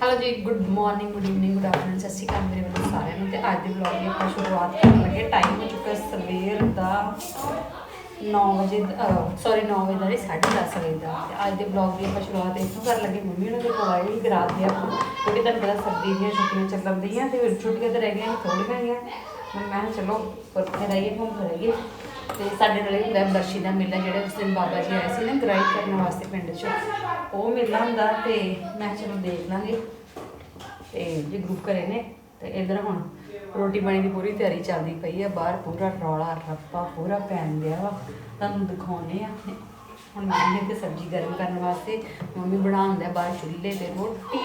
Hello ਜੀ good morning good evening good afternoon ਸਤਿ ਸ਼੍ਰੀ ਅਕਾਲ ਮੇਰੇ ਵੱਲੋਂ ਸਾਰਿਆਂ ਨੂੰ ਤੇ ਅੱਜ ਦੇ ਵਲੌਗ ਦੀ ਆਪਾਂ ਸ਼ੁਰੂਆਤ ਕਰਨ ਲੱਗੇ ਟਾਈਮ ਹੋ ਚੁੱਕਾ ਸਵੇਰ ਦਾ 9 ਵਜੇ ਸੌਰੀ 9 ਵਜੇ ਦਾ ਨਹੀਂ 10:30 ਵਜੇ ਦਾ। ਤੇ ਅੱਜ ਦੇ ਵਲੌਗ ਦੀ ਆਪਾਂ ਸ਼ੁਰੂਆਤ ਇੱਥੋਂ ਕਰਨ ਲੱਗੇ ਮੰਮੀ ਉਹਨਾਂ ਦੇ ਮੋਬਾਈਲ ਗਰਾ ਦਿਆ ਕਿਉਂਕਿ ਤੁਹਾਨੂੰ ਪਤਾ ਸਰਦੀ ਦੀਆਂ ਛੁੱਟੀਆਂ ਚੱਲਣ ਦੀਆਂ ਤੇ ਛੁੱਟੀਆਂ ਤਾਂ ਰਹਿ ਗਈਆਂ, ਥੋੜ੍ਹੀਆਂ ਹੀ ਆ। ਮੈਂ ਕਿਹਾ ਚਲੋ, ਫਿਰ ਰਹੀਏ ਘੁੰਮ ਰਹੀਏ। ਤੇ ਸਾਡੇ ਨਾਲ ਹੁੰਦਾ ਬਰਸ਼ੀ ਦਾ ਮੇਲਾ ਜਿਹੜਾ ਉਸ ਦਿਨ ਬਾਬਾ ਜੀ ਆਏ ਸੀ ਨਾ ਗ੍ਰਾਈ ਕਰਨ ਵਾਸਤੇ ਪਿੰਡ 'ਚ। ਉਹ ਮੇਲਾ ਹੁੰਦਾ ਤੇ ਮੈਂ ਚਲੋ ਦੇਖ ਲਾਂਗੇ। ਤੇ ਜੇ ਗਰੁੱਪ ਘਰੇ ਨੇ, ਤੇ ਇਧਰ ਹੁਣ ਰੋਟੀ ਪਾਣੀ ਦੀ ਪੂਰੀ ਤਿਆਰੀ ਚੱਲਦੀ ਪਈ ਆ, ਬਾਹਰ ਪੂਰਾ ਰੌਲਾ, ਰੱਪਾ ਪੂਰਾ ਪੈਣ ਗਿਆ ਵਾ। ਤੁਹਾਨੂੰ ਦਿਖਾਉਨੇ ਆ ਹੁਣ ਮੰਮੀ ਤੇ ਸਬਜ਼ੀ ਗਰਮ ਕਰਨ ਵਾਸਤੇ ਮੰਮੀ ਬਣਾਉਂਦਾ ਬਾਹਰ ਚੁੱਲ੍ਹੇ ਤੇ ਰੋਟੀ।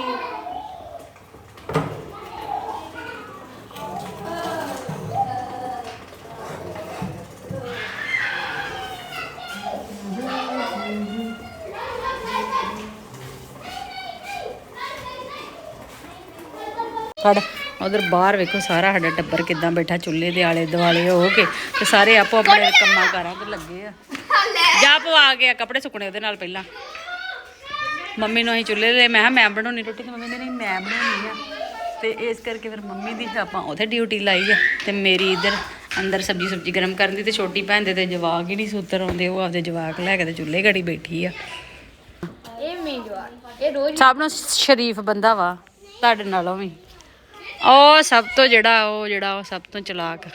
ਫੜ ਉਧਰ ਬਾਹਰ ਵੇਖੋ ਸਾਰਾ ਸਾਡਾ ਟੱਬਰ ਕਿਦਾਂ ਬੈਠਾ ਚੁੱਲ੍ਹੇ ਦੇ ਆਲੇ ਦੁਆਲੇ ਹੋ ਕੇ। ਤੇ ਸਾਰੇ ਆਪੋ ਆਪਣੇ ਕੰਮਾਂ ਕਾਰਾਂ ਤੇ ਲੱਗੇ ਆ। ਜਾ ਪਵਾ ਕੇ ਆ ਕੱਪੜੇ ਸੁੱਕਣੇ ਉਹਦੇ ਨਾਲ ਪਹਿਲਾਂ। ਮੰਮੀ ਨੂੰ ਅਸੀਂ ਚੁੱਲ੍ਹੇ ਦੇ ਮੈਂ ਮੈਂ ਬਣਾਉਣੀ ਰੋਟੀ ਤੇ ਮੰਮੀ ਨੇ ਨਹੀਂ ਮੈਂ ਬਣਾਉਣੀ ਆ। ਤੇ ਇਸ ਕਰਕੇ ਫਿਰ ਮੰਮੀ ਦੀ ਆਪਾਂ ਉਥੇ ਡਿਊਟੀ ਲਾਈ ਆ। ਤੇ ਮੇਰੀ ਇਧਰ ਅੰਦਰ ਸਬਜੀ ਸਬਜੀ ਗਰਮ ਕਰਨ ਦੀ ਤੇ ਛੋਟੀ ਭੈਣ ਦੇ ਤੇ ਜਵਾਕ ਹੀ ਨਹੀਂ ਸੁੱਤਰ ਆਉਂਦੇ ਉਹ ਆਪਦੇ ਜਵਾਕ ਲੈ ਕੇ ਤੇ ਚੁੱਲ੍ਹੇ ਘੜੀ ਬੈਠੀ ਆ। ਇਹ ਮੇਜਵਾਰ ਇਹ ਰੋਜ਼ ਸਭ ਨੂੰ ਸ਼ਰੀਫ ਬੰਦਾ ਵਾ ਤੁਹਾਡੇ ਨਾਲੋਂ ਵੀ। ਉਹ ਸਭ ਤੋਂ ਜਿਹੜਾ ਉਹ ਜਿਹੜਾ ਉਹ ਸਭ ਤੋਂ ਚਲਾਕ।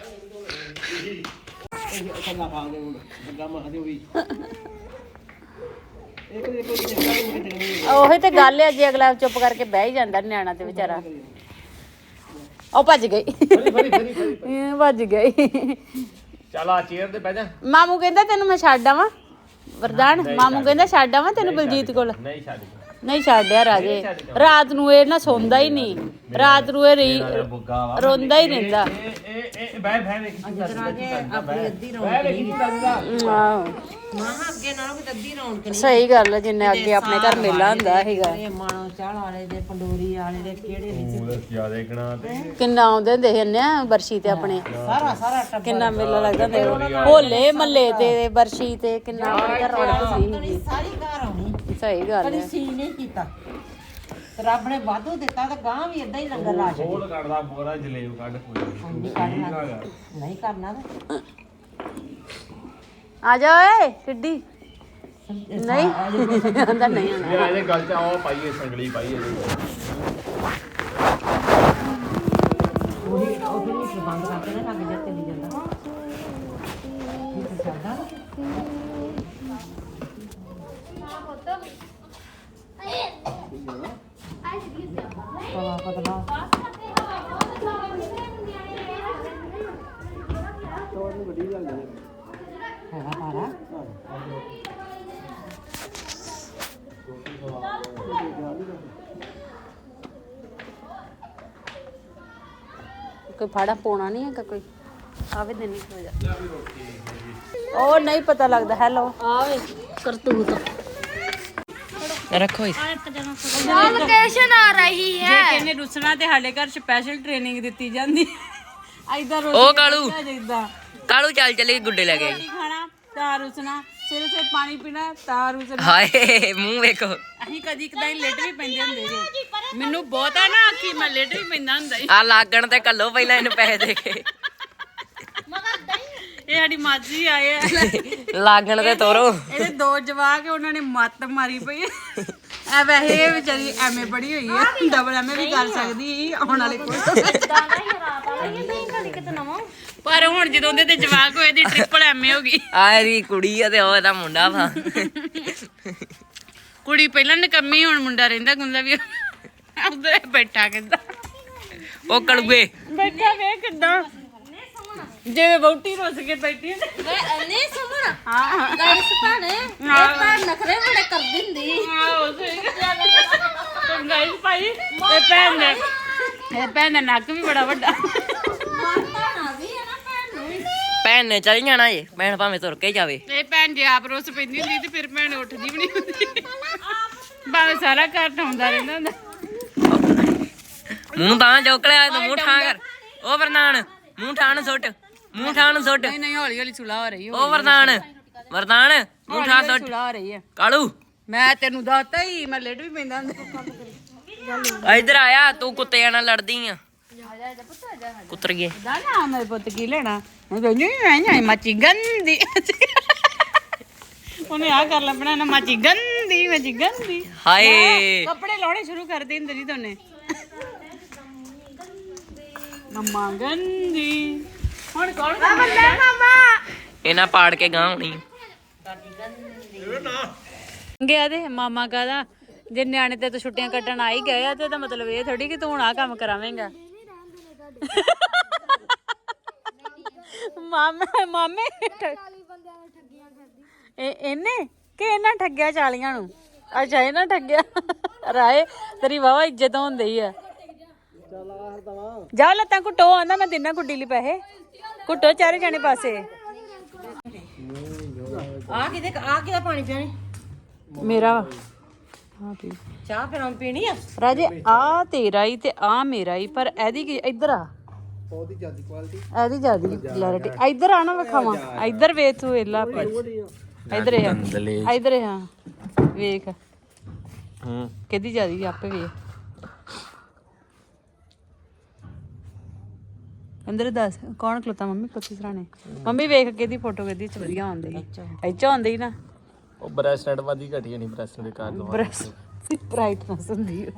ਉਹੀ ਤੇ ਗੱਲ ਹੈ ਜੇ ਅਗਲਾ ਚੁੱਪ ਕਰਕੇ ਬਹਿ ਹੀ ਜਾਂਦਾ ਨਿਆਣਾ ਤੇ ਵਿਚਾਰਾ। ਉਹ ਭੱਜ ਗਈ। ਇਹ ਭੱਜ ਗਈ। ਚੱਲ ਆ ਚੇਅਰ ਤੇ ਬਹਿ ਜਾ। ਮਾਮੂ ਕਹਿੰਦਾ ਤੈਨੂੰ ਮੈਂ ਛੱਡ ਆਵਾਂ। ਵਰਦਾਨ ਮਾਮੂ ਕਹਿੰਦਾ ਛੱਡ ਆਵਾਂ ਤੈਨੂੰ ਬਲਜੀਤ ਕੋਲ। ਨਹੀਂ ਛੱਡ। ਨਹੀਂ ਛੱਡਿਆ ਰਾਜੇ। ਰਾਤ ਨੂੰ ਇਹ ਨਾ ਸੌਂਦਾ ਹੀ ਨਹੀਂ। ਰਾਤ ਨੂੰ ਇਹ ਰਹੀ ਰੋਂਦਾ ਹੀ ਰਹਿੰਦਾ। ਇਹ ਇਹ ਇਹ ਬਹਿ ਬਹਿ ਵੇਖ ਕੀ ਦੱਸਦਾ ਆਪਣੀ ਅੱਧੀ ਰੌਣਕ ਬਹਿ ਵੇਖ ਕੀ ਦੱਸਦਾ। ਆਹੋ। ਮਾਂ ਅੱਗੇ ਨਾਲੋਂ ਵੀ ਅੱਧੀ ਰੌਣਕ ਸਹੀ ਗੱਲ ਹੈ ਜਿੰਨੇ ਅੱਗੇ ਆਪਣੇ ਘਰ ਮੇਲਾ ਹੁੰਦਾ ਹੈਗਾ ਇਹ ਮਾਣੋ ਚਾਹ ਵਾਲੇ ਦੇ ਪੰਡੋਰੀ ਵਾਲੇ ਦੇ ਕਿਹੜੇ ਵਿੱਚ? ਤੂੰ ਜ਼ਿਆਦਾ ਗਣਾ ਤੇ ਕਿੰਨਾ ਆਉਂਦੇ ਹੁੰਦੇ ਸੀ ਨੇ ਬਰਸ਼ੀ ਤੇ ਆਪਣੇ? ਸਾਰਾ ਸਾਰਾ ਟੱਬਰ। ਕਿੰਨਾ ਮੇਲਾ ਲੱਗਦਾ ਹੁੰਦਾ ਹੋਲੇ ਮੱਲੇ ਤੇ ਬਰਸ਼ੀ ਤੇ ਕਿੰਨਾ ਰੌਣਕ ਸੀ। ਸਾਰੀ ਘਰ ਆਉਣੀ ਸਹੀ ਗੱਲ ਕਦੀ ਹੈ। ਸੀ ਨਹੀਂ ਕੀਤਾ। ਰੱਬ ਨੇ ਵਾਧੂ ਦਿੱਤਾ ਤੇ ਗਾਂ ਵੀ ਇਦਾਂ ਹੀ ਲੰਗਰ ਲਾ ਛੱਡੇ। ਖੋਲ ਕੱਢਦਾ ਬੋਰਾ ਜਲੇਬ ਕੱਢ ਕੋਈ ਨਹੀਂ। ਕਰਨਾ ਨਹੀਂ ਕਰਨਾ ਤੇ। ਆ ਜਾ ਓਏ ਟਿੱਡੀ ਨਹੀਂ। ਆਂਦਾ ਨਹੀਂ ਆਉਣਾ। ਇਹ ਇਹਦੇ ਗੱਲ ਚ ਆਓ ਪਾਈਏ ਸੰਗਲੀ ਪਾਈਏ। ਉਹੀ ਉਹ ਫਿਰ ਬੰਦ ਕਰਕੇ ਨਾ ਲੱਗ ਜਾ ਚੱਲੀ ਜਾਂਦਾ। ਇਹ ਤਾਂ ਚੱਲਦਾ। ਨਾ। ਪਵਾ ਪਤਲਾ ਹੈਗਾ ਪਾਰਾ ਕੋਈ ਫਾੜਾ ਪਾਉਣਾ ਨਹੀਂ ਹੈਗਾ ਕੋਈ? ਆਵੇ ਦੇਣੀ ਹੋ ਜਾ। ਉਹ ਨਹੀਂ ਪਤਾ ਲੱਗਦਾ ਹੈਲੋ। ਆਵੇ ਕਰਤੂਤ। ਰੱਖੋ ਇਸ। ਲੋਕੇਸ਼ਨ ਆ ਰਹੀ ਹੈ। ਜੇ ਕਿਨੇ ਰੁਸਣਾ ਤੇ ਸਾਡੇ ਘਰ ਸਪੈਸ਼ਲ ਟ੍ਰੇਨਿੰਗ ਦਿੱਤੀ ਜਾਂਦੀ। ਐਦਾਂ ਉਹ ਕਾਲੂ। ਜਿੱਦਾਂ ਕਾਲੂ ਚੱਲ ਚੱਲੇ ਗੁੱਡੇ ਲੈ ਕੇ ਰੋਟੀ ਖਾਣਾ ਤਾਂ ਰੁਸਣਾ ਸਿਰ ਸਿਰ ਪਾਣੀ ਪੀਣਾ ਤਾਂ ਰੁਸਣਾ। ਹਾਏ ਮੂੰਹ ਵੇਖੋ। ਅਸੀਂ ਕਦੀ ਕਦਾਈ ਲੇਟ ਵੀ ਪੈਂਦੇ ਹੁੰਦੇ ਜੀ ਮੈਨੂੰ ਬਹੁਤ ਆ ਨਾ ਕਿ ਮੈਂ ਲੇਟ ਵੀ ਪੈਂਦਾ ਹੁੰਦਾ ਸੀ। ਆ ਲਾਗਣ ਤੇ ਕੱਲੋ ਪਹਿਲਾਂ ਇਹਨੂੰ ਪੈਸੇ ਦੇ ਕੇ। ਇਹ ਸਾਡੀ ਮਾਜੀ ਆਏ ਆ। ਲਾਗਣ ਤੇ ਤੋਰੋ। ਇਹਦੇ ਦੋ ਜਵਾਕ ਉਹਨਾਂ ਨੇ ਮੱਤ ਮਾਰੀ ਪਈ। ਐ ਵੈਸੇ ਇਹ ਵਿਚਾਰੀ ਐਮਏ ਪੜੀ ਹੋਈ ਹੈ ਡਬਲ ਐਮਏ ਵੀ ਕਰ ਸਕਦੀ ਸੀ ਆਉਣ ਵਾਲੇ ਕੋਲ। ਦਾਦਾ ਹੀ ਰਾਤ ਵਾਲਾ ਹੀ ਨਹੀਂ ਕਦੀ ਕਿਤੇ ਨਵਾਂ। ਪਰ ਹੁਣ ਜਦੋਂ ਉਹਦੇ ਤੇ ਜਵਾਕ ਹੋਏ ਦੀ ਟ੍ਰਿਪਲ ਐਮਏ ਹੋ ਗਈ। ਆ ਇਹਦੀ ਕੁੜੀ ਆ ਤੇ ਉਹ ਇਹਦਾ ਮੁੰਡਾ ਵਾ। ਕੁੜੀ ਪਹਿਲਾਂ ਨਕੰਮੀ ਹੁਣ ਮੁੰਡਾ ਰਹਿੰਦਾ ਗੁੰਦਾ ਵੀ। ਉਧਰ ਬੈਠਾ ਕਿੱਦਾਂ ਉਹ ਕਲੂਏ ਬੈਠਾ ਵੇ ਕਿੱਦਾਂ? ਜਿਵੇਂ ਵਹੁਟੀ ਰੁੱਸ ਕੇ ਬੈਠੀ ਹੁੰਦੀ। ਨਹੀਂ ਸੁਣ ਹਾਂ। ਗਾਇਸ ਭਾਣੇ ਇਹ ਤਾਂ ਨਖਰੇ ਬੜੇ ਕਰ ਦਿੰਦੀ ਆਹੋ ਸਹੀ ਗੱਲ ਗਾਇਸ ਭਾਈ ਇਹ ਭੈਣ ਦੇ ਇਹ ਭੈਣ ਦਾ ਨੱਕ ਵੀ ਬੜਾ ਵੱਡਾ। ਵੀ ਹੈ ਨਾ ਭੈਣ ਨੂੰ। ਭੈਣ ਨੇ ਚੱਲ ਜਾਣਾ ਏ ਭੈਣ ਭਾਵੇਂ ਤੁਰ ਕੇ ਜਾਵੇ। ਇਹ ਭੈਣ ਜੇ ਆਪ ਰੋਸ ਪੈਂਦੀ ਹੁੰਦੀ ਤੇ ਫਿਰ ਭੈਣ ਉੱਠਦੀ ਵੀ ਨਹੀਂ ਹੁੰਦੀ। ਭਾਵੇਂ ਸਾਰਾ ਘਰ ਠਾਉਂਦਾ ਰਹਿੰਦਾ ਹੁੰਦਾ। ਮੂੰਹ ਤਾਂ ਚੁੱਕ ਲਿਆ ਤੂੰ ਮੂੰਹ ਠਾਂ ਕਰ। ਉਹ ਵਰਦਾਨ ਮੂੰਹ ਠਾਣ ਸੁੱਟ। ਮੂੰਹ ਠਾਣ ਸੁੱਟ। ਨਹੀਂ ਨਹੀਂ ਹੌਲੀ ਹੌਲੀ ਸੁਲਾ ਹੋ ਰਹੀ ਉਹ ਵਰਦਾਨ ਵਰਦਾਨ ਮੂੰਹ ਠਾਂ ਸੁੱਟ। ਸੁਲਾ ਹੋ ਰਹੀ ਹੈ। ਕਾਲੂ। ਮੈਂ ਤੈਨੂੰ ਦੱਸਤਾ ਹੀ ਮੈਂ ਲੇਟ ਵੀ ਪੈਂਦਾ ਹੁੰਦਾ। ਇੱਧਰ ਆਇਆ ਤੂੰ ਕੁੱਤਿਆਂ ਨਾਲ ਲੜਦੀ ਆ। ਕੁੱਤਰ ਗਏ ਦਾਣਾ ਮੇਰੇ ਪੁੱਤ ਕੀ ਲੈਣਾ। ਮੈਂ ਕਹਿੰਦੀ ਮੈਂ ਨਹੀਂ ਮੱਚੀ ਗੰਦੀ ਉਹਨੇ ਆ ਕਰ ਲੱਭਣਾ ਨਾ ਮੱਚੀ ਗੰਦੀ ਮੱਚੀ ਗੰਦੀ ਹਾਏ। ਕੱਪੜੇ ਲਾਉਣੇ ਸ਼ੁਰੂ ਕਰ ਦੇ ਇੰਦਰੀ ਤੋਨੇ ਮੰਮਾ ਗੰਦੀ। ਹੁਣ ਕੌਣ ਕਰਦਾ ਇਹਨਾਂ ਪਾੜ ਕੇ ਗਾਂ ਹੋਣੀ। ਗਿਆ ਦੇ ਮਾਮਾ ਕਾਦਾ ਜੇ ਨਿਆਣੇ ਤੇ ਤਾਂ ਛੁੱਟੀਆਂ ਕੱਟਣ ਆ ਹੀ ਗਏ ਆ ਤੇ ਇਹਦਾ ਮਤਲਬ ਇਹ ਥੋੜੀ ਕਿ ਤੂੰ ਹੁਣ ਆ ਕੰਮ ਕਰਾਵੇਂਗਾ। ਮਾਮੇ ਮਾਮੇ। ਇਹ ਇਹਨੇ? ਕਿ ਇਹਨਾਂ ਠੱਗਿਆ ਚਾਲੀਆਂ ਨੂੰ? ਅੱਛਾ ਇਹਨਾਂ ਠੱਗਿਆ। ਰਾਏ ਤੇਰੀ ਵਾਵਾ ਇੱਜ਼ਤ ਹੁੰਦੀ ਆ। ਜਾ ਲੱਤਾਂ ਘੁੱਟੋ ਆਂਦਾ ਮੈਂ ਦਿਨਾਂ ਗੁੱਡੀ ਲਈ ਪੈਸੇ। ਘੁੱਟੋ ਚਾਰੇ ਜਾਣੇ ਪਾਸੇ। ਆ ਕਿਤੇ ਆ ਕਿਹਦਾ ਪਾਣੀ ਪੀਣੀ ਮੇਰਾ ਵਾ। ਹਾਂ ਪੀ। ਚਾਹ ਫਿਰ ਹਮ ਪੀਣੀ ਆ? ਰਾਜੇ ਆ ਤੇਰਾ ਹੀ ਤੇ ਆ ਮੇਰਾ ਹੀ ਪਰ ਇਹਦੀ ਕੀ ਇੱਧਰ ਆ। ਉਹਦੀ ਜਿਆਦੀ ਕੁਆਲਿਟੀ ਇਹਦੀ ਜਿਆਦੀ ਕਲੈਰਿਟੀ ਇੱਧਰ ਆ ਨਾ ਵਿਖਾਵਾਂ। ਇੱਧਰ ਵੇਖ ਤੂੰ ਵੇਲਾ ਇੱਧਰ ਆ। ਇੱਧਰ ਆ। ਵੇਖ। ਹੂੰ। ਕਿਹਦੀ ਜਿਆਦੀ ਆਪੇ ਵੇਖ। ਅੰਦਰ ਦੱਸ ਕੌਣ ਖਲੋਤਾ? ਮੰਮੀ ਕੋਤੀ ਸਰਾਣੇ। ਮੰਮੀ ਵੇਖ ਕਿਹਦੀ ਫੋਟੋ ਕਿਹਦੀ ਚ ਵਧੀਆ ਆਉਂਦੀ ਐਚਾ ਆਉਂਦੀ ਨਾ? ਉਹ ਬ੍ਰੈਸਲੈਟ ਵਾਦੀ ਘਟੀ ਨਹੀਂ ਬ੍ਰੈਸਲੈਟ ਕਰ ਲਓ ਬ੍ਰੈਸ ਬ੍ਰਾਈਟਨੈਸ ਹੁੰਦੀ। ਹੈ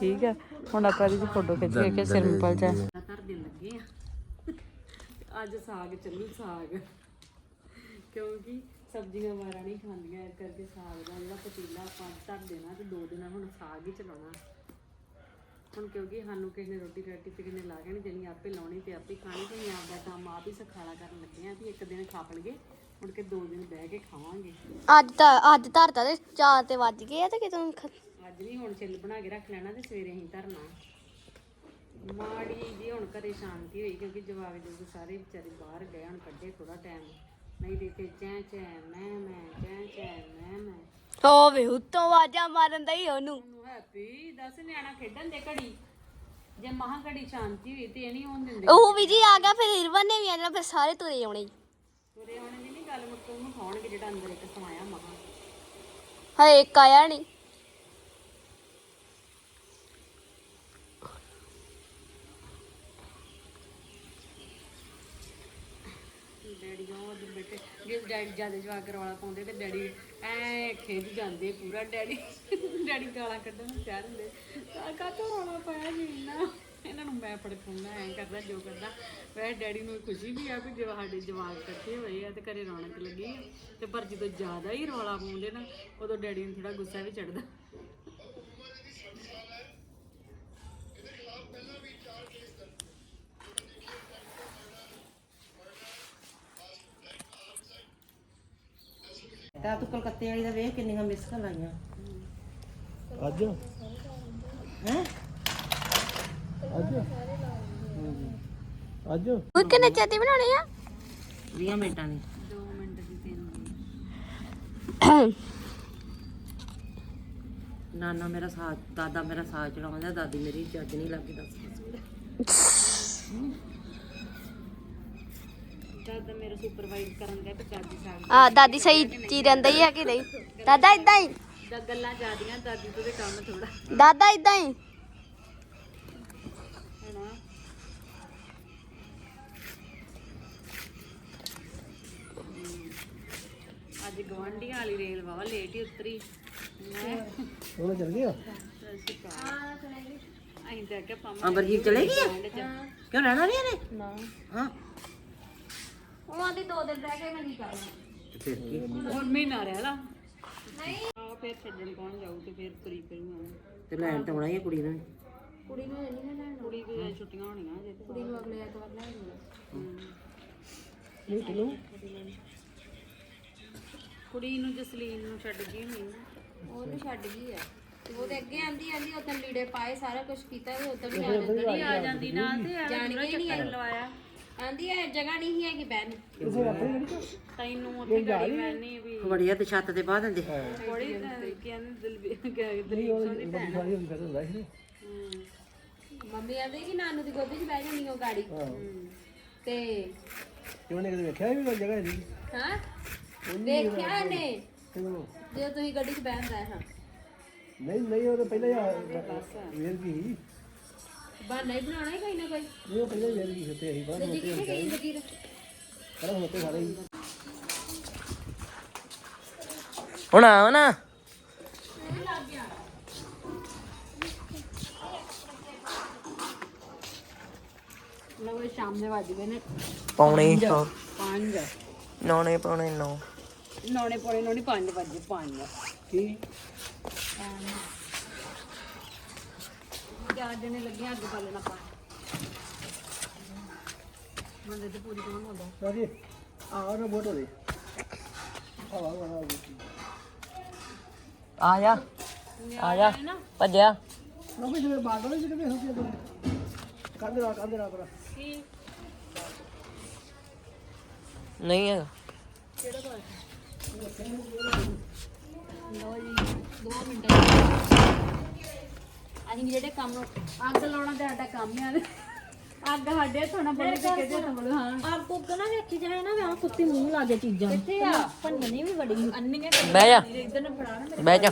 ਠੀਕ ਹੈ ਹੁਣ ਆਪਾਂ ਇਹਦੀ ਫੋਟੋ ਖਿੱਚ ਕੇ ਕਿ ਸਿੰਪਲ ਜਿਹਾ। ਧਰ ਦੇਣ ਲੱਗੇ ਆ। ਅੱਜ ਸਾਗ ਚੱਲੂ ਸਾਗ। ਕਿਉਂਕਿ ਸਬਜ਼ੀਆਂ ਵਾਰਾ ਨਹੀਂ ਖਾਂਦੀਆਂ ਇਸ ਕਰਕੇ ਸਾਗ ਦਾ ਜਿਹੜਾ ਪਤੀਲਾ ਆਪਾਂ ਧਰ ਦੇਣਾ ਤੇ ਦੋ ਦਿਨਾਂ ਹੁਣ ਸਾਗ ਹੀ ਚਲਾਉਣਾ। ਹੁਣ ਕਿਉਂਕਿ ਸਾਨੂੰ ਕਿਸੇ ਨੇ ਰੋਟੀ ਰਾਟੀ ਤੇ ਕਿਸੇ ਨੇ ਲਾ ਕੇ ਦੇਣੀ ਆਪੇ ਲਾਉਣੀ ਤੇ ਆਪੇ ਖਾਣੀ ਤੇ ਅਸੀਂ ਆਪਦਾ ਕੰਮ ਆਪ ਹੀ ਸਖਾਲਾ ਕਰਨ ਲੱਗੇ ਆ ਵੀ ਇੱਕ ਦਿਨ ਖਾ ਲਈਏ ਮੁੜ ਕੇ ਦੋ ਦਿਨ ਬਹਿ ਕੇ ਖਾਵਾਂਗੇ। ਅੱਜ ਤਾਂ ਅੱਜ ਧਰਤਾ ਤੇ 4 ਤੇ ਵੱਜ ਗਏ ਆ ਤੇ ਕਿਤੋਂ ਖ- ਅੱਜ ਨਹੀਂ ਹੁਣ ਛਿੱਲ ਬਣਾ ਕੇ ਰੱਖ ਲੈਣਾ ਤੇ ਸਵੇਰੇ ਅਸੀਂ ਧਰਨਾ। ਮਾੜੀ ਜੀ ਹੁਣ ਘਰੇ ਸ਼ਾਂਤੀ ਹੋਈ ਕਿਉਂਕਿ ਜਵਾਕ ਜੁਗ ਸਾਰੇ ਵਿਚਾਰੇ ਬਾਹਰ ਗਏ ਹੁਣ ਕੱਢੇ ਥੋੜਾ ਟਾਈਮ ਨਹੀਂ ਇੱਥੇ ਚੈਂ ਚੈਂ ਮੈਂ ਮੈਂ ਚੈਂ ਚੈਂ ਮੈਂ ਮੈਂ ਹੋਵੇ ਉੱਤੋਂ ਆਵਾਜ਼ਾਂ ਮਾਰਨ ਦਾ ਹੀ ਉਹਨੂੰ ਹੈਪੀ ਦੱਸ ਨਿਆਣਾ ਖੇਡਣ ਦੇ ਘੜੀ। ਜੇ ਮਹਾ ਘੜੀ ਸ਼ਾਂਤੀ ਹੋਈ ਤੇ ਇਹ ਨਹੀਂ ਹੋਣ ਦਿੰਦੇ। ਉਹ ਵੀ ਜੀ ਆ ਗਿਆ ਫਿਰ ਇਰਵਨ ਨੇ ਵੀ ਆਣਾ ਫਿਰ ਸਾਰੇ ਤੁਰੇ ਆਉਣੇ। ਈ। ਤੁਰੇ ਆਉਣੇ ਦੀ ਨਹੀਂ ਗੱਲ ਮੁੱਕ ਉਹਨੂੰ ਖਾਣਗੇ ਜਿਹੜਾ ਅੰਦਰ ਇੱਕ ਸਮਾਇਆ ਮਹਾ। ਹਏ ਇੱਕ ਆਇਆ ਨਹੀਂ। ਡੈਡੀ ਉਹ ਦੇ ਬੇਟੇ ਜੇ ਡੈਡੀ ਜ਼ਿਆਦਾ ਜਵਾਕ ਰੌਲਾ ਪਾਉਂਦੇ ਤੇ ਡੈਡੀ ਐ ਖੇਡ ਜਾਂਦੇ ਪੂਰਾ, ਡੈਡੀ ਡੈਡੀ ਗਾਲਾਂ ਕੱਢਣ ਨੂੰ ਤਿਆਰ ਹੁੰਦੇ। ਆ ਕਾਤੋਂ ਰੌਲਾ ਪਾਇਆ ਜੀ ਇੰਨਾ? ਇਹਨਾਂ ਨੂੰ ਮੈਂ ਫੜਕਾਉਣਾ ਐ ਕਰਦਾ, ਜੋ ਕਰਦਾ। ਵੈਸੇ ਡੈਡੀ ਨੂੰ ਖੁਸ਼ੀ ਵੀ ਆ ਕਿ ਜੋ ਸਾਡੇ ਜਵਾਕ ਇਕੱਠੇ ਹੋਏ ਆ ਤੇ ਘਰੇ ਰੌਣਕ ਲੱਗੀ ਆ। ਤੇ ਪਰ ਜਦੋਂ ਜ਼ਿਆਦਾ ਹੀ ਰੌਲਾ ਪਾਉਂਦੇ ਨਾ, ਉਦੋਂ ਡੈਡੀ ਨੂੰ ਥੋੜਾ ਗੁੱਸਾ ਵੀ ਚੜਦਾ ਤਾਂ ਤੂੰ ਕਲਕੱਤੇ ਵਾਲੀ ਦਾ ਵੇਖ ਕਿੰਨੀਆਂ ਮਿਸ ਕਾਲ ਆਈਆਂ ਅੱਜ? ਹੈ? ਅੱਜ? ਅੱਜ? ਉਹ ਕਿੰਨੇ ਚੇਤੀ ਬਣਾਉਣੇ ਆ? 20 ਮਿੰਟਾਂ ਨੇ 2 ਮਿੰਟ ਦੀ। ਤਿੰਨ ਨਾਨਾ ਮੇਰਾ ਸਾਥ ਦਾਦਾ ਮੇਰਾ ਸਾਥ ਚੜਾਉਂਦਾ ਦਾਦੀ ਮੇਰੀ ਜੱਜ ਨਹੀਂ ਲੱਗਦੀ ਦੱਸ। ਜਦ ਮੇਰਾ ਸੁਪਰਵਾਈਜ਼ ਕਰਨ ਗਿਆ ਤੇ ਚਾਚੀ ਸਾਹਿਬ ਆ ਦਾਦੀ ਸਹੀ ਚੀਰਨ ਦਈ ਆ ਕਿ ਨਹੀਂ? ਦਾਦਾ ਇਦਾਂ ਹੀ। ਗੱਲਾਂ ਜ਼ਿਆਦੀਆਂ ਦਾਦੀ ਤੋਂ ਤੇ ਕੰਮ ਥੋੜਾ ਦਾਦਾ ਇਦਾਂ ਹੀ। ਹੈਨਾ? ਅੱਜ ਗਵਾਂਢੀਆਂ ਵਾਲੀ ਰੇਲ ਵਾਵਾ ਲੇਟ ਹੀ ਉਤਰੀ। ਉਹ ਚੱਲ ਗਿਆ ਅਸੀਂ ਤਾਂ ਕਿ ਪਾਮਾ ਅਮਰਜੀਤ ਚਲੇ ਗਈ ਆ? ਕਿਉਂ ਰਹਿਣਾ ਨਹੀਂ ਇਹਨੇ? ਨਾ। ਹਾਂ। ਉਹ ਆਂਦੀ ਦੋ ਦਿਨ ਰਹਿ ਕੇ ਮੈਂ ਕੀ ਕਰਨਾ ਫਿਰ ਕੀ ਹੁਣ ਮਹੀਨਾ ਰਹਿ ਲਾ। ਨਹੀਂ। ਆ ਫਿਰ ਛੱਡਣ ਕੌਣ ਜਾਊ ਤੇ ਫਿਰ ਤੁਰੀ ਫਿਰੂ ਤੇ ਲੈਣ ਤਾਂ ਆਉਣਾ ਹੀ ਆ ਕੁੜੀ ਨੂੰ ਕੁੜੀ ਨੂੰ ਨਹੀਂ ਨਾ ਲੈਣਾ ਕੁੜੀ ਦੀ ਛੁੱਟੀਆਂ ਹੋਣੀਆਂ ਜੇ ਤੇ ਕੁੜੀ ਨੂੰ ਅਗਲੇ ਐਤਵਾਰ ਲੈ ਆਉਣਾ। ਕੁੜੀ ਨੂੰ ਜਸਲੀਨ ਨੂੰ ਛੱਡ ਗਈ ਨਹੀਂ ਨਾ ਉਹਨੂੰ ਛੱਡ ਗਈ ਆ। ਤੇ ਉਹ ਤੇ ਅੱਗੇ ਆਂਦੀ ਆਂਦੀ ਉਦੋਂ ਲੀੜੇ ਪਾਏ ਸਾਰਾ ਕੁਝ ਕੀਤਾ ਵੀ ਉਦੋਂ ਵੀ ਆ। ਜਾਂਦੀ ਆ ਜਾਂਦੀ ਨਾ ਤੇ ਜਾਣ ਕੇ ਨਹੀਂ ਆਈ ਲਵਾਇਆ। ਆਂਦੀ ਇਹ ਜਗ੍ਹਾ ਨਹੀਂ ਹੈਗੀ ਬੈਨ ਤੈਨੂੰ ਉੱਥੇ ਗਾੜੀ ਮੈਨੀ ਵੀ। ਬੜੀਆ ਤੇ ਛੱਤ ਤੇ ਬਾਹ ਦਿੰਦੇ। ਬੜੀ ਕਹਿੰਦੇ ਦਲਬੀਰ ਦਲੀਪ ਦੀ ਭੈਣ ਮੰਮੀ ਆਂਦੀ ਕਿ ਨਾਨੂ ਦੀ ਗੋਦੀ 'ਚ ਬਹਿ ਜਾਂਦੀ ਉਹ ਗਾੜੀ। ਤੇ ਕਿਉਂ ਨੇ ਕਦੇ ਵੇਖਿਆ ਵੀ ਕੋਈ ਜਗ੍ਹਾ ਨਹੀਂ ਹਾਂ? ਵੇਖਿਆ ਨੇ ਜੇ ਤੁਸੀਂ ਗੱਡੀ 'ਚ ਬਹਿਣ ਦਾ ਹਾਂ। ਨਹੀਂ ਨਹੀਂ ਉਹ ਤਾਂ ਪਹਿਲਾਂ ਹੀ ਵੇਰ ਕੀ ਬਾ ਨਹੀਂ ਬਣਾਉਣਾ ਹੀ ਕੋਈ ਨਾ ਕੋਈ। ਨਹੀਂ ਉਹ ਪਹਿਲਾਂ ਹੀ ਵੇਰ ਕੀ ਤੇ ਅਸੀਂ ਬਾਹਰ ਗੱਡੀ ਕਿੱਥੇ ਗਈ ਦਾ ਪਰ ਹੁਣ ਤੇ ਸਾਰੇ ਹੀ ਹੁਣ ਆਓ ਨਾ। ਲਓ ਇਹ ਸ਼ਾਮ ਦੇ ਵੱਜ ਗਏ ਨੇ। ਪੌਣੇ 5 ਨੌਣੇ ਪੌਣੇ 9 ਨੌਣੇ ਪੌਣੇ ਨੌਣੇ 5 ਵਜੇ 5 ਕੀ? ਚਾਰ ਜਣੇ ਲੱਗੇ ਅੱਗ ਬਾਲਣ ਆਪਾਂ। ਮੰਦੇ ਤੇ ਪੂਰੀ ਕੌਣ ਹੁੰਦਾ ਸਾਡੀ ਆਹ ਨਾ ਬੋਟੋ ਦੇ। ਆਹ ਆਹ ਆ ਜਾ ਆ ਜਾ ਭੱਜਿਆ। ਨਾ ਕੋਈ ਜਿਵੇਂ ਬਾਦਲ ਨਹੀਂ ਕਿਤੇ ਹੋ ਗਿਆ ਕੰਦੇ ਰਾ ਕੰਦੇ ਰਾ ਪਰ ਨਹੀਂ ਹੈਗਾ ਅਸੀਂ ਜਿਹੜੇ ਕੰਮ ਅੱਗ ਲਾਉਣਾ ਤੇ ਸਾਡਾ ਕੰਮ ਆ ਅੱਗ ਸਾਡੇ ਹੱਥੋਂ ਨਾ ਬੋਲੇ ਤੇ ਕਿਹਦੇ ਹੱਥੋਂ ਬੋਲੇ ਹਾਂ। ਆਪ ਕੋ ਨਾ ਵੇਖੀ ਜਾਏ ਨਾ ਵਿਆਹ ਕੁੱਤੀ ਮੂੰਹ ਲਾ ਕੇ ਚੀਜ਼ਾਂ। ਕਿੱਥੇ ਆ? ਭੰਨਣੀ ਵੀ ਬੜੀ ਅੰਨੀਆਂ ਬਹਿ ਜਾ। ਇਧਰ ਨੂੰ ਫੜਾ ਨਾ ਬਹਿ ਜਾ।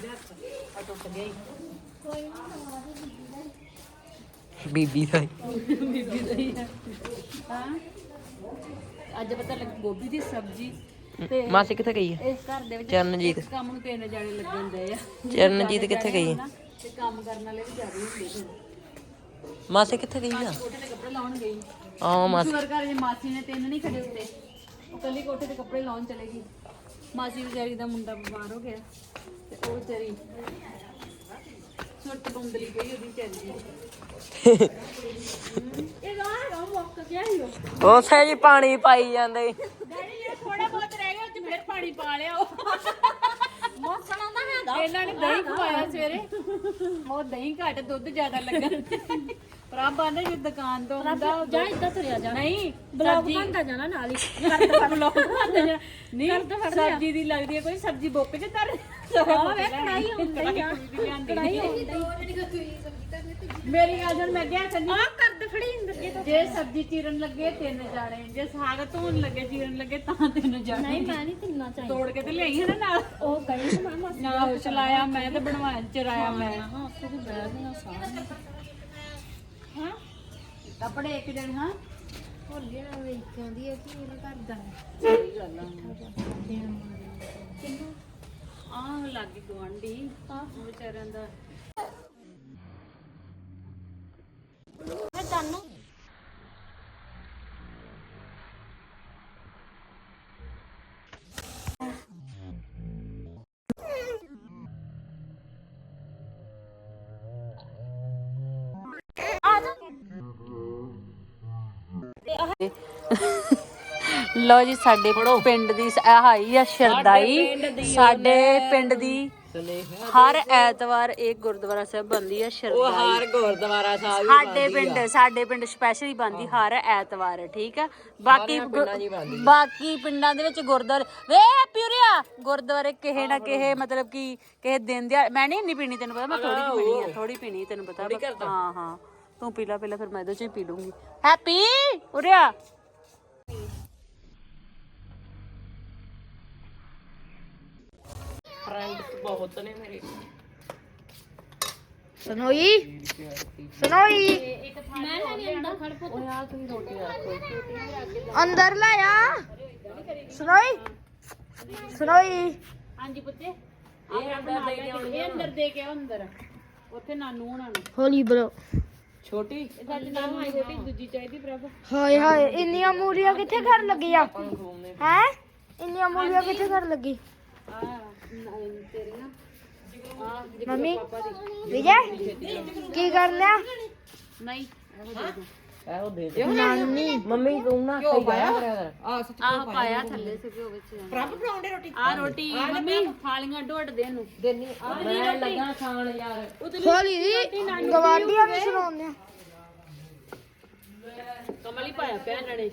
ਬੀਬੀ ਦਾ ਹਾਂ। ਅੱਜ ਪਤਾ ਲੱਗ ਗੋਭੀ ਦੀ ਸਬਜ਼ੀ ਤੇ ਮਾਸੀ ਕਿੱਥੇ ਗਈ ਹੈ? ਇਸ ਘਰ ਦੇ ਵਿੱਚ ਚਰਨਜੀਤ। ਇੱਕ ਕੰਮ ਨੂੰ ਤਿੰਨ ਜਾਣੇ ਲੱਗੇ ਹੁੰਦੇ ਆ। ਚਰਨਜੀਤ ਕਿੱਥੇ ਗਈ ਹੈ? ਤੇ ਕੰਮ ਕਰਨ ਵਾਲੇ ਵੀ ਜ਼ਿਆਦਾ ਹੁੰਦੇ ਨੇ ਮਾਸੀ ਕਿੱਥੇ ਗਈ ਆ? ਕੋਠੇ ਤੇ ਕੱਪੜੇ ਲਾਉਣ ਗਈ। ਆ ਮਾਸੀ। ਸੁਰ ਘਰ ਜੇ ਮਾਸੀ ਨੇ ਤਿੰਨ ਨਹੀਂ ਖੜੇ ਉੱਤੇ ਉਹ ਕੱਲੀ ਕੋਠੇ ਤੇ ਕੱਪੜੇ ਲਾਉਣ ਚਲੇ ਗਈ। ਮਾਸੀ ਵਿਚਾਰੀ ਦਾ ਮੁੰਡਾ ਬਿਮਾਰ ਹੋ ਗਿਆ। ਤੇ ਉਹ ਵਿਚਾਰੀ ਸੁੱਟ ਬੰਦਲੀ ਗਈ ਉਹਦੀ ਦੀ। ਇਹ ਗਾਹ ਗਾ ਮੁੱਕ ਗਿਆ ਹੀ ਉਹ। ਉਥੇ ਜੀ ਪਾਣੀ ਪਾਈ ਜਾਂਦੇ। ਡੈਡੀ ਇਹ ਥੋੜਾ ਬਹੁਤ ਰਹਿ ਗਿਆ ਅੱਜ ਫੇਰ ਪਾਣੀ ਪਾ ਲਿਆ ਉਹ। ਮੌਸਮ ਇਹਨਾਂ ਨੇ ਦਹੀਂ ਖਵਾਇਆ ਸਵੇਰੇ। ਉਹ ਦਹੀਂ ਘੱਟ ਦੁੱਧ ਜ਼ਿਆਦਾ ਲੱਗਾ। ਪ੍ਰਭ ਆਂਦਾ ਜੇ ਦੁਕਾਨ ਤੋਂ ਹੁੰਦਾ ਜਾ ਇੱਦਾਂ ਤੁਰਿਆ ਜਾ ਨਹੀਂ ਬਲੌਗ ਸਬਜ਼ੀ ਬਣਦਾ ਜਾਣਾ ਨਾਲ ਹੀ। ਬਲੌਗ ਬਣਦਾ ਜਾ ਨਹੀਂ ਸਬਜ਼ੀ ਦੀ ਲੱਗਦੀ ਹੈ ਕੋਈ ਸਬਜ਼ੀ ਬੁੱਕ ਚ ਤਰ ਆਹ ਵੇ ਕੜਾਈ ਹੁੰਦੀ ਆ। ਕੜਾਈ ਮੇਰੀ ਗੱਲ ਸੁਣ ਮੈਂ ਕਿਹਾ ਕੰਨੀ ਆ ਕਰਦ ਖੜੀ ਇੰਦਰ ਤੋਂ ਜੇ ਸਬਜ਼ੀ ਚੀਰਨ ਲੱਗੇ ਤਿੰਨ ਜਾਣੇ। ਜੇ ਸਾਗ ਧੋਣ ਲੱਗੇ ਚੀਰਨ ਲੱਗੇ ਤਾਂ ਤਿੰਨ ਜਾਣੇ। ਨਹੀਂ ਮੈਂ ਨਹੀਂ ਤਿੰਨਾ ਚਾਹੀਦਾ ਤੋੜ ਕੇ ਤੇ ਲਿਆਈ ਹੈ ਨਾ ਨਾਲ। ਉਹ ਗਈ ਸੀ ਮੈਂ ਮਾਸੀ ਨਾ ਚਲਾਇਆ ਮੈਂ ਤੇ ਬਣਵਾਇਆ ਚਰਾਇਆ ਮੈਂ। ਹਾਂ ਉੱਥੇ ਵੀ ਬਹਿ ਗਈਆਂ ਸਾਰੀਆਂ। ਹਾਂ? ਕੱਪੜੇ ਇੱਕ ਜਣ ਹਾਂ? ਹੋਲੀ ਨਾਲ ਵੇਖ ਆਉਂਦੀ ਹੈ ਕਿ ਇਹ ਘਰ ਦਾ? ਸਹੀ ਗੱਲ ਆ। ਆਹ ਲੱਗ ਗਵਾਂਢੀ ਆ ਵਿਚਾਰਿਆਂ ਦਾ ਮੈਂ ਲੋ ਜੀ ਸਾਡੇ ਪਿੰਡ ਦੀ ਹਾਈ ਆ ਸ਼ਰਦਾਈ। ਸਾਡੇ ਪਿੰਡ ਦੀ ਹਰ ਐਤਵਾਰ ਇੱਕ ਗੁਰਦੁਆਰਾ ਸਾਹਿਬ ਬੰਦੀ ਆ ਸ਼ਰਦਾਈ ਹਰ ਗੁਰਦੁਆਰਾ ਸਾਹਿਬ ਸਾਡੇ ਪਿੰਡ ਸਾਡੇ ਪਿੰਡ ਸਪੈਸ਼ਲੀ ਬੰਦੀ ਹਰ ਐਤਵਾਰ ਠੀਕ ਆ? ਬਾਕੀ ਬਾਕੀ ਪਿੰਡਾਂ ਦੇ ਵਿੱਚ ਗੁਰਦੁਆਰੇ ਵੇ ਪਿਉਰਿਆ! ਗੁਰਦੁਆਰੇ ਕਿਸੇ ਨਾ ਕਿਸੇ ਮਤਲਬ ਕਿ ਕਿਸੇ ਦਿਨ ਦੇ ਮੈਂ ਨਹੀਂ ਇੰਨੀ ਪੀਣੀ ਤੈਨੂੰ ਪਤਾ ਮੈਂ ਥੋੜੀ ਜਿਹੀ ਪੀਣੀ ਆ ਥੋੜੀ ਪੀਣੀ ਤੈਨੂੰ ਪਤਾ। ਹਾਂ ਹਾਂ। ਤੂੰ ਪੀ ਲਾ ਪਹਿਲਾਂ ਫਿਰ ਮੈਂ ਇਹਦੇ ਚ ਹੀ ਪੀ ਲੂੰਗੀ। ਹੈਪੀ! ਉਰਿਆ ਫਰੈਂਡਸ ਬਹੁਤ ਨੇ ਮੇਰੇ ਸੁਣੋਈ ਸੁਣੋਈ ਮੈਂ ਲੈਣੀ ਅੰਦਰ ਖੜ ਪੁੱਤ ਅੰਦਰ ਲੈ ਆ ਸੁਣੋਈ ਸੁਣੋਈ ਹਾਂਜੀ ਪੁੱਤੇ ਇਹ ਅੰਦਰ ਦੇ ਕੇ ਇਹ ਅੰਦਰ ਦੇ ਕੇ ਆਓ ਅੰਦਰ ਉੱਥੇ ਨਾਨੂ ਹੋਣਾ ਨੂੰ ਹੋਲੀ ਬਰੋ ਛੋਟੀ ਇਹ ਸਾਡੀ ਨਾਨੂ ਆਈ ਰੋਟੀ ਦੂਜੀ ਚਾਹੀਦੀ ਪ੍ਰਭ ਹਾਏ ਹਾਏ ਇੰਨੀਆਂ ਮੂਲੀਆਂ ਕਿੱਥੇ ਕਰਨ ਲੱਗੀ ਆ ਹੈ ਇੰਨੀਆਂ ਮੂਲੀਆਂ ਕਿੱਥੇ ਕਰਨ ਲੱਗੀ ਆ ਤੇਰੀਆਂ ਆ ਮੰਮੀ ਵਿਜੇ ਕੀ ਕਰਨਾ ਨਹੀਂ ਇਹੋ ਦੇ ਦੇ। ਨਾਨੀ ਮੰਮੀ ਤੂੰ ਨਾ ਸਹੀ ਕਰਿਆ ਕਰ। ਆ ਪਾਇਆ ਥੱਲੇ ਸੇ ਘਿਓ ਵਿੱਚ। ਪ੍ਰਭ ਪਰਾਉਂਦੇ ਰੋਟੀ? ਆ ਰੋਟੀ ਮੰਮੀ ਥਾਲੀਆਂ ਢੋੜ ਦੇ ਨੂੰ ਦੇਨੀ ਮੈਂ ਲੱਗਾ ਖਾਣ ਯਾਰ। ਹੋਲੀ ਗਵਾਂਢੀਆਂ ਨੂੰ ਸੁਣਾਉਂਦੇ ਆ। ਕਮਲ ਪਾਇਆ ਭੈਣ ਨੇ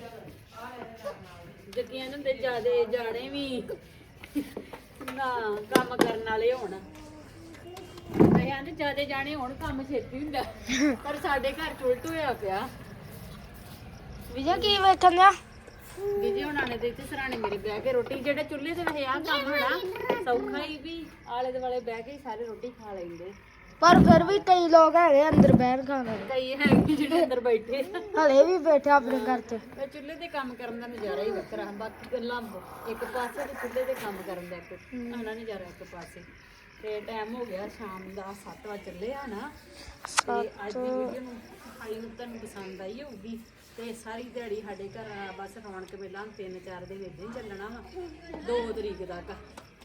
ਜੱਗੀਆਂ ਨੂੰ ਤੇ ਜਿਆਦੇ ਜਾਣੇ ਵੀ। ਨਾ ਕੰਮ ਕਰਨ ਵਾਲੇ ਹੋਣ। ਕਈਆਂ ਨੇ ਜਿਆਦੇ ਜਾਣੇ ਹੋਣ ਕੰਮ ਛੇਤੀ ਹੁੰਦਾ। ਪਰ ਸਾਡੇ ਘਰ ਚ ਉਲਟ ਹੋਇਆ ਪਿਆ। ਵਿਜੇ ਕੀ ਵੇਖਣ ਆ ਵਿਜੇ ਹੁਣਾਂ ਨੇ ਤੇ ਇੱਥੇ ਸਰਾਣੇ ਮੇਰੇ ਬਹਿ ਕੇ ਰੋਟੀ ਜਿਹੜੇ ਚੁੱਲ੍ਹੇ ਤੇ ਵਹੇ ਆ ਕੰਮ ਹੋਣਾ ਸੌਖਾ ਹੀ ਵੀ ਆਲੇ ਦੁਆਲੇ ਬਹਿ ਕੇ ਹੀ ਸਾਰੇ ਰੋਟੀ ਖਾ ਲੈਂਦੇ। ਪਰ ਫਿਰ ਵੀ ਕਈ ਲੋਕ ਹੈਗੇ ਅੰਦਰ ਬਹਿਣ ਖਾਣੇ ਕਈ ਹੈਗੇ ਜਿਹੜੇ ਅੰਦਰ ਬੈਠੇ ਆ। ਹਲੇ ਵੀ ਬੈਠੇ ਆਪਣੇ ਘਰ 'ਚ। ਚੁੱਲ੍ਹੇ ਤੇ ਕੰਮ ਕਰਨ ਦਾ ਨਜ਼ਾਰਾ ਹੀ ਵੱਖਰਾ ਬਾਕੀ ਗੱਲਾਂ ਇੱਕ ਪਾਸੇ ਤੇ ਚੁੱਲ੍ਹੇ ਤੇ ਕੰਮ ਕਰਨ ਦਾ ਇੱਕ ਆਣਾ ਨਜ਼ਾਰਾ ਇੱਕ ਪਾਸੇ। ਤੇ ਟਾਈਮ ਹੋ ਗਿਆ ਸ਼ਾਮ ਦਾ 7 ਵਜੇ ਚੱਲੇ ਆ ਨਾ। ਤੇ ਅੱਜ ਦੀ ਵੀਡੀਓ ਨੂੰ ਆਈ ਨੂੰ ਤੁਹਾਨੂੰ ਪਸੰਦ ਆਈ ਹੋਊਗੀ। ਤੇ ਸਾਰੀ ਦਿਹਾੜੀ ਸਾਡੇ ਘਰ ਬਸ ਰੌਣਕ ਮੇਲਾ ਤਿੰਨ ਚਾਰ ਦਿਨ ਇਦਾਂ ਹੀ ਚੱਲਣਾ ਵਾ। 2 ਤਰੀਕ ਤੱਕ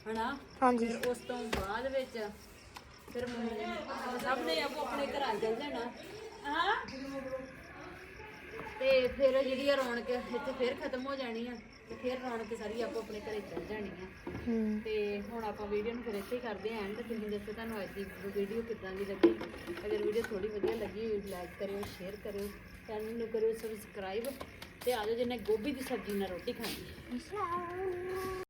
ਹਨਾ? ਹਾਂਜੀ। ਫਿਰ ਉਸ ਤੋਂ ਬਾਅਦ ਵਿੱਚ ਫਿਰ ਮ- ਸਭ ਨੇ ਆਪੋ ਆਪਣੇ ਘਰਾਂ ਚੱਲ ਜਾਣਾ ਹਾਂ? ਤੇ ਫਿਰ ਜਿਹੜੀ ਆ ਰੌਣਕ ਇੱਥੇ ਫਿਰ ਖਤਮ ਹੋ ਜਾਣੀ ਆ ਤੇ ਫਿਰ ਰੌਣਕ ਸਾਰੀ ਆਪੋ ਆਪਣੇ ਘਰੇ ਚੱਲ ਜਾਣੀ ਆ। ਤੇ ਹੁਣ ਆਪਾਂ ਵੀਡੀਓ ਨੂੰ ਫਿਰ ਇੱਥੇ ਹੀ ਕਰਦੇ ਆਂ। ਐਂਡ ਤੁਸੀਂ ਦੱਸੋ ਤੁਹਾਨੂੰ ਅੱਜ ਦੀ ਵੀਡੀਓ ਕਿੱਦਾਂ ਦੀ ਲੱਗੀ? ਅਗਰ ਵੀਡੀਓ ਥੋੜੀ ਵਧੀਆ ਲੱਗੀ ਲਾਈਕ ਕਰਿਓ ਸ਼ੇਅਰ ਕਰਿਓ ਚੈਨਲ ਨੂੰ ਕਰਿਓ ਸਬਸਕ੍ਰਾਈਬ ਤੇ ਆਜੋ ਜਿਹਨੇ ਗੋਭੀ ਦੀ ਸਬਜ਼ੀ ਨਾਲ ਰੋਟੀ ਖਾਣੀ।